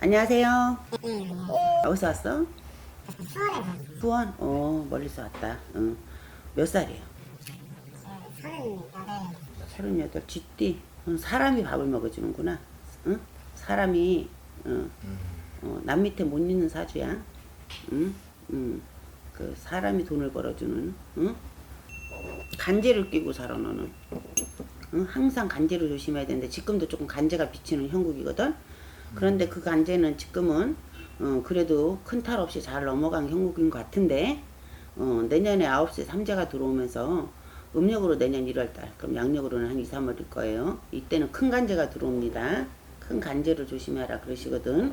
안녕하세요. 응, 어디서 왔어? 수원에서 수원? 어, 멀리서 왔다. 응. 몇 살이에요? 서른여덟 서른여덟. 쥐띠. 응, 사람이 밥을 먹어주는구나. 응? 사람이, 응. 어, 남 밑에 못 있는 사주야. 응? 응. 그 사람이 돈을 벌어주는, 응? 간제를 끼고 살아, 너는. 응? 항상 간제를 조심해야 되는데, 지금도 조금 간제가 비치는 형국이거든? 그런데 그 간제는 지금은, 어, 그래도 큰 탈 없이 잘 넘어간 형국인 것 같은데, 어, 내년에 9시 삼재가 들어오면서, 음력으로 내년 1월달, 그럼 양력으로는 한 2, 3월일 거예요. 이때는 큰 간제가 들어옵니다. 큰 간제를 조심해라 그러시거든.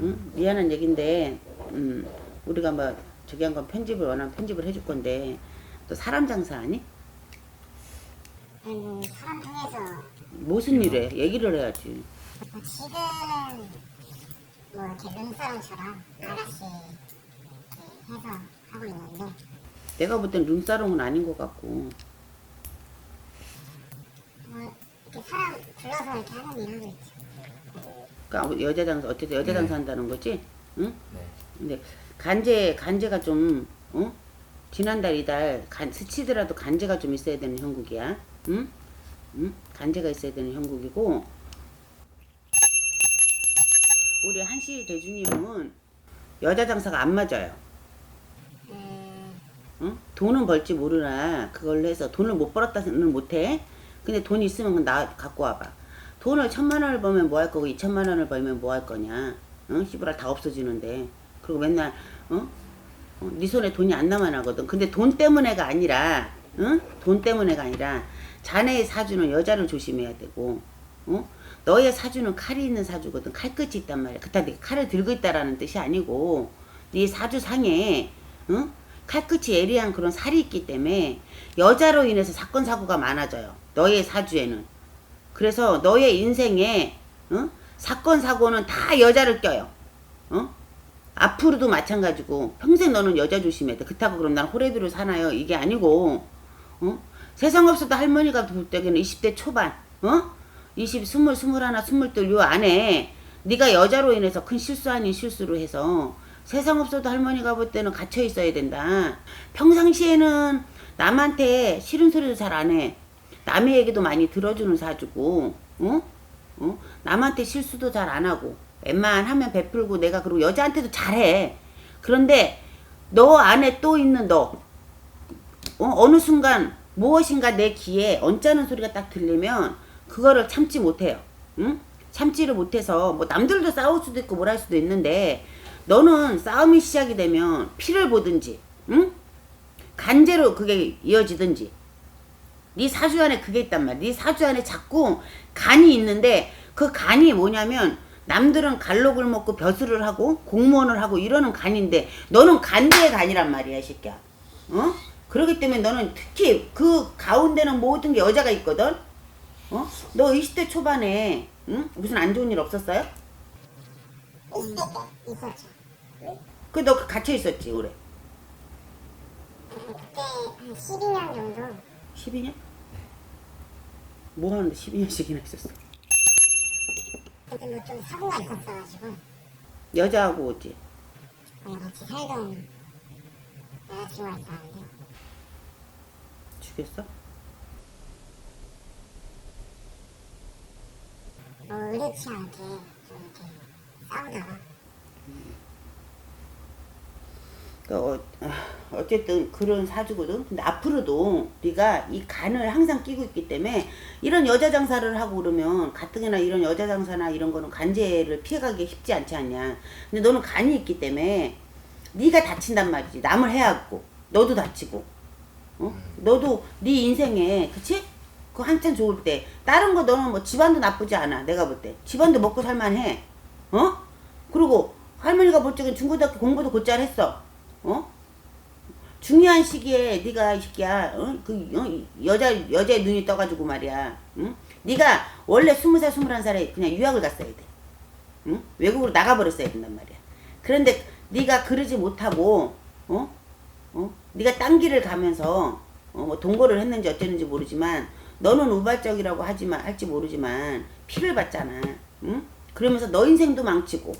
응? 미안한 얘긴데, 음, 우리가 뭐, 저기 한 건 편집을 원하면 편집을 해줄 건데, 또 사람 장사 아니? 음, 사람 중에서 무슨 일해? 얘기를 해야지. 뭐 지금은 뭐 이렇게 아가씨 이렇게 해서 하고 있는데 내가 볼 땐 룸사롱은 아닌 것 같고, 뭐 이렇게 사람 불러서 이렇게 하는 일 하고 있죠. 그러니까 여자 장사, 어쨌든 여자 네. 장사 한다는 거지? 응? 네. 근데 간제, 간제가 좀, 어? 지난달, 이달, 간, 스치더라도 간제가 좀 있어야 되는 형국이야. 응? 응? 간제가 있어야 되는 형국이고, 우리 한시 대주님은 여자 장사가 안 맞아요. 음, 응? 돈은 벌지 모르나 그걸로 해서 돈을 못 벌었다는 못해. 근데 돈 있으면 그건 나 갖고 와봐. 돈을 천만 원을 벌면 뭐 할 거고 이천만 원을 벌면 뭐 할 거냐. 응? 시부랄 다 없어지는데. 그리고 맨날 어? 어, 네 손에 돈이 안 남아나거든. 근데 돈 때문에가 아니라, 응? 돈 때문에가 아니라 자네의 사주는 여자를 조심해야 되고, 어? 너의 사주는 칼이 있는 사주거든. 칼끝이 있단 말이야. 네가 칼을 들고 있다라는 뜻이 아니고, 네 사주 상에, 응? 칼끝이 예리한 그런 살이 있기 때문에 여자로 인해서 사건 사고가 많아져요. 너의 사주에는. 그래서 너의 인생에 응? 사건 사고는 다 여자를 껴요. 어? 앞으로도 마찬가지고 평생 너는 여자 조심해야 돼. 그렇다고 그럼 난 호래비로 사나요? 이게 아니고 어? 세상 없어도 할머니가 볼 때는 20대 초반 어? 20, 20, 21, 22, 요 안에 네가 여자로 인해서 큰 실수 아닌 실수를 해서 세상 없어도 할머니가 볼 때는 갇혀 있어야 된다. 평상시에는 남한테 싫은 소리도 잘 안 해. 남의 얘기도 많이 들어주는 사주고, 어? 어? 남한테 실수도 잘 안 하고, 웬만하면 베풀고 내가 그리고 여자한테도 잘해. 그런데 너 안에 또 있는 너, 어? 어느 순간 무엇인가 내 귀에 언짢은 소리가 딱 들리면 그거를 참지 못해요. 응? 참지를 못해서 뭐 남들도 싸울 수도 있고 뭘 할 수도 있는데 너는 싸움이 시작이 되면 피를 보든지, 응? 간제로 그게 이어지든지. 네 사주 안에 그게 있단 말이야. 네 사주 안에 자꾸 간이 있는데 그 간이 뭐냐면 남들은 갈록을 먹고 벼슬을 하고 공무원을 하고 이러는 간인데 너는 간대의 간이란 말이야, 이 새끼야. 어? 그렇기 때문에 너는 특히 그 가운데는 모든 게 여자가 있거든. 어? 너 20대 초반에 응? 무슨 안 좋은 일 없었어요? 있었죠. 그너 갇혀 있었지, 올해. 그때 한 12년 정도 12년? 뭐 하는데 12년씩이나 있었어? 그때 뭐 좀 사고가 있었어가지고 여자하고 오지. 그냥 같이 살던 여자친구가 있었는데 죽였어? 뭐 의뢰치 않게 좀 이렇게 싸우다가 그러니까 어, 아, 어쨌든 그런 사주거든. 근데 앞으로도 네가 이 간을 항상 끼고 있기 때문에 이런 여자 장사를 하고 그러면 가뜩이나 이런 여자 장사나 이런 거는 간제를 피해가기 쉽지 않지 않냐. 근데 너는 간이 있기 때문에 네가 다친단 말이지. 남을 해야하고 너도 다치고. 어? 너도 네 인생에 그치? 그 한참 좋을 때 다른 거 너는 뭐 집안도 나쁘지 않아. 내가 볼 때. 집안도 먹고 살만해. 어? 그리고 할머니가 볼 적엔 중고등학교 공부도 곧잘 했어. 어? 중요한 시기에 네가 이 새끼야 어? 그 어? 여자 여자의 눈이 떠가지고 말이야 응? 네가 원래 스무 살 스물한 살에 그냥 유학을 갔어야 돼 응? 외국으로 나가버렸어야 된단 말이야 그런데 네가 그러지 못하고 어? 어? 네가 딴 길을 가면서 어, 뭐 동거를 했는지 어쨌는지 모르지만 너는 우발적이라고 하지만 할지 모르지만 피를 받잖아 응? 그러면서 너 인생도 망치고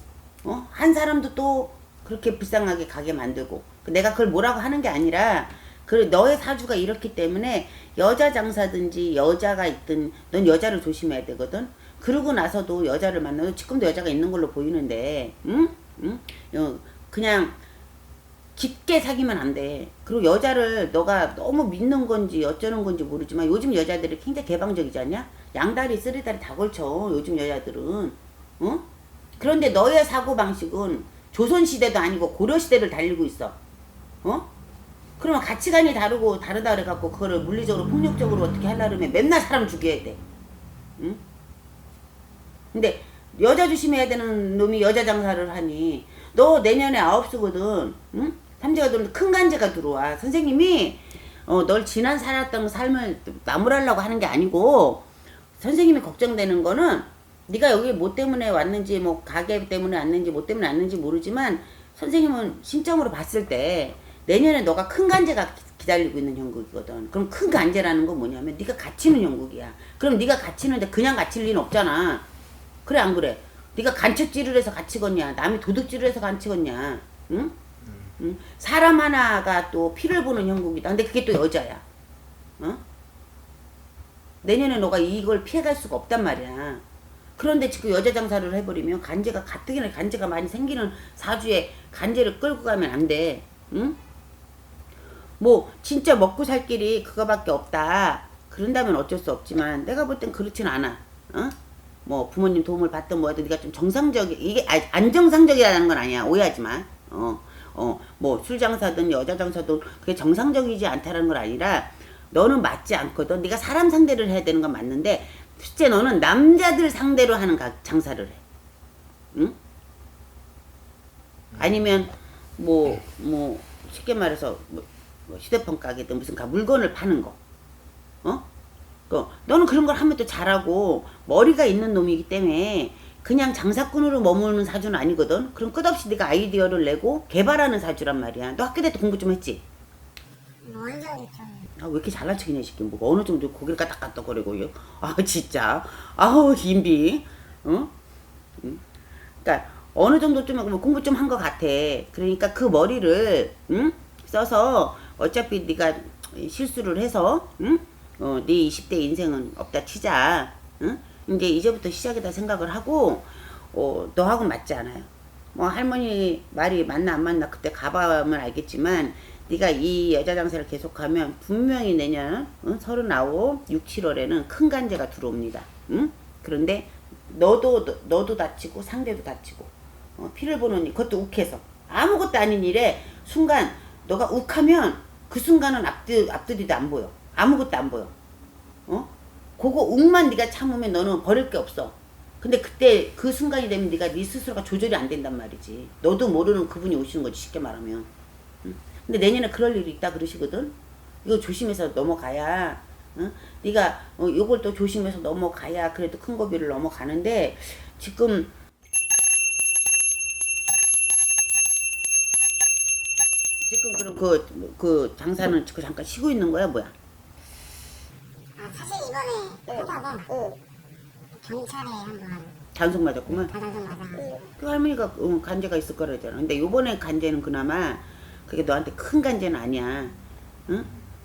어? 한 사람도 또 그렇게 불쌍하게 가게 만들고 그 내가 그걸 뭐라고 하는 게 아니라 그 너의 사주가 이렇기 때문에 여자 장사든지 여자가 있든 넌 여자를 조심해야 되거든. 그러고 나서도 여자를 만나도 지금도 여자가 있는 걸로 보이는데, 응? 응? 어, 그냥 깊게 사귀면 안 돼. 그리고 여자를 너가 너무 믿는 건지 어쩌는 건지 모르지만 요즘 여자들이 굉장히 개방적이지 않냐? 양다리 쓰리다리 다 걸쳐 요즘 여자들은 어? 그런데 너의 사고방식은 조선시대도 아니고 고려시대를 달리고 있어 어? 그러면 가치관이 다르고 다르다 그래갖고 그거를 물리적으로 폭력적으로 어떻게 하려면 맨날 사람 죽여야 돼 응? 근데 여자 조심해야 되는 놈이 여자 장사를 하니 너 내년에 아홉 수거든 응? 삼재가 들어오면 큰 간제가 들어와 선생님이 어, 널 지난 살았던 삶을 나무라려고 하는 게 아니고 선생님이 걱정되는 거는 네가 여기 뭐 때문에 왔는지 뭐 가게 때문에 왔는지 뭐 때문에 왔는지 모르지만 선생님은 신점으로 봤을 때 내년에 너가 큰 간제가 기- 기다리고 있는 형국이거든. 그럼 큰 간제라는 건 뭐냐면 네가 갇히는 형국이야. 그럼 네가 갇히는데 그냥 갇힐 리는 없잖아. 그래 안 그래? 네가 간첩질을 해서 갇히겠냐? 남이 도둑질을 해서 갇히겠냐? 응? 응? 사람 하나가 또 피를 보는 형국이다. 근데 그게 또 여자야. 어? 내년에 너가 이걸 피해갈 수가 없단 말이야. 그런데 지금 여자 장사를 해버리면 간제가 가뜩이나 간제가 많이 생기는 사주에 간제를 끌고 가면 안 돼. 응? 뭐 진짜 먹고 살 길이 그거밖에 없다. 그런다면 어쩔 수 없지만 내가 볼 땐 그렇진 않아. 어? 뭐 부모님 도움을 받든 뭐하든 네가 좀 정상적 이게 아- 안정상적이라는 건 아니야. 오해하지 마. 어. 어, 뭐 술 장사든 여자 장사든 그게 정상적이지 않다는 건 아니라 너는 맞지 않거든. 네가 사람 상대를 해야 되는 건 맞는데 실제 너는 남자들 상대로 하는 가- 장사를 해. 응? 아니면 뭐뭐 쉽게 말해서 뭐, 뭐 휴대폰 가게든 무슨 가 물건을 파는 거. 어? 그 너는 그런 걸 하면 또 잘하고 머리가 있는 놈이기 때문에 그냥 장사꾼으로 머무는 사주는 아니거든. 그럼 끝없이 네가 아이디어를 내고 개발하는 사주란 말이야. 너 학교 때 공부 좀 했지? 정도 좀아왜 이렇게 잘난 척이냐 이 새끼 뭐 어느 정도 고개를 까딱까딱거리고 아 진짜 아우 인비 어? 응? 그러니까 어느 정도 좀 뭐 공부 좀 한 것 같아 그러니까 그 머리를 응? 써서 어차피 네가 실수를 해서 응? 어, 네 20대 인생은 없다 치자 응? 이제 이제부터 시작이다 생각을 하고 어, 너하고 맞지 않아요 뭐 할머니 말이 맞나 안 맞나 그때 가봐면 알겠지만 네가 이 여자 장사를 계속하면 분명히 내년 응? 39, 6, 7월에는 큰 간제가 들어옵니다. 응? 그런데 너도 너, 너도 다치고 상대도 다치고 어, 피를 보는 일 그것도 욱해서 아무것도 아닌 일에 순간 너가 욱하면 그 순간은 앞뒤 앞뒤도 안 보여 아무것도 안 보여 어? 그거 욱만 네가 참으면 너는 버릴 게 없어. 근데 그때 그 순간이 되면 네가 네 스스로가 조절이 안 된단 말이지. 너도 모르는 그분이 오시는 거지 쉽게 말하면. 응? 근데 내년에 그럴 일이 있다 그러시거든. 이거 조심해서 넘어가야. 응? 네가 어, 이걸 또 조심해서 넘어가야 그래도 큰 고비를 넘어가는데 지금 지금 그럼 그, 그 장사는 그 잠깐 쉬고 있는 거야 뭐야? 아 하다가 경찰에 한번 단속 맞았구만. 다단속 맞아 그 할머니가 어, 간제가 있을 거라잖아. 근데 요번에 간제는 그나마 그게 너한테 큰 간제는 아니야. 응?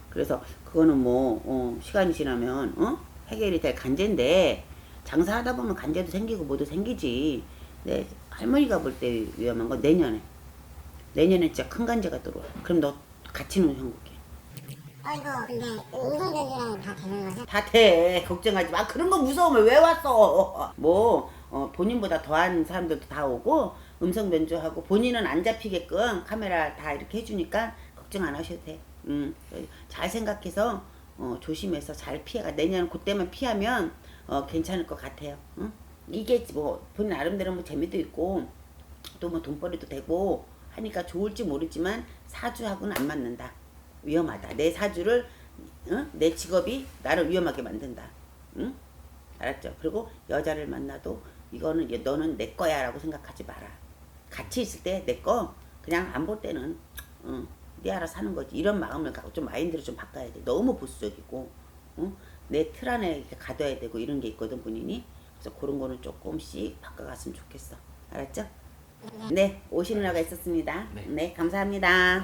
그래서 그거는 뭐 어, 시간이 지나면 어? 해결이 될 간제인데 장사하다 보면 간제도 생기고 뭐도 생기지. 근데 할머니가 볼 때 위험한 건 내년에. 내년에 진짜 큰 간제가 들어와. 그럼 너 갇히는 형국이 이거 근데 음성변조랑 다 되는 거죠? 다 돼. 걱정하지 마. 그런 거 무서우면 왜 왔어? 뭐, 어, 본인보다 더한 사람들도 다 오고, 음성 변조하고, 본인은 안 잡히게끔 카메라 다 이렇게 해주니까, 걱정 안 하셔도 돼. 음, 잘 생각해서, 어, 조심해서 잘 피해가. 내년 그때만 피하면, 어, 괜찮을 것 같아요. 응? 이게 뭐, 본인 나름대로 뭐 재미도 있고, 또 뭐 돈벌이도 되고, 하니까 좋을지 모르지만, 사주하고는 안 맞는다. 위험하다. 내 사주를 응? 내 직업이 나를 위험하게 만든다. 응? 알았죠? 그리고 여자를 만나도 이거는 얘- 너는 내 거야라고 생각하지 마라. 같이 있을 때 내 거 그냥 안 볼 때는 응, 네 알아서 사는 거지. 이런 마음을 갖고 좀 마인드를 좀 바꿔야 돼. 너무 보수적이고 응? 내틀 안에 이렇게 가둬야 되고 이런 게 있거든 본인이. 그래서 그런 거는 조금씩 바꿔갔으면 좋겠어. 알았죠? 네, 오시느라가 있었습니다. 네. 네 감사합니다.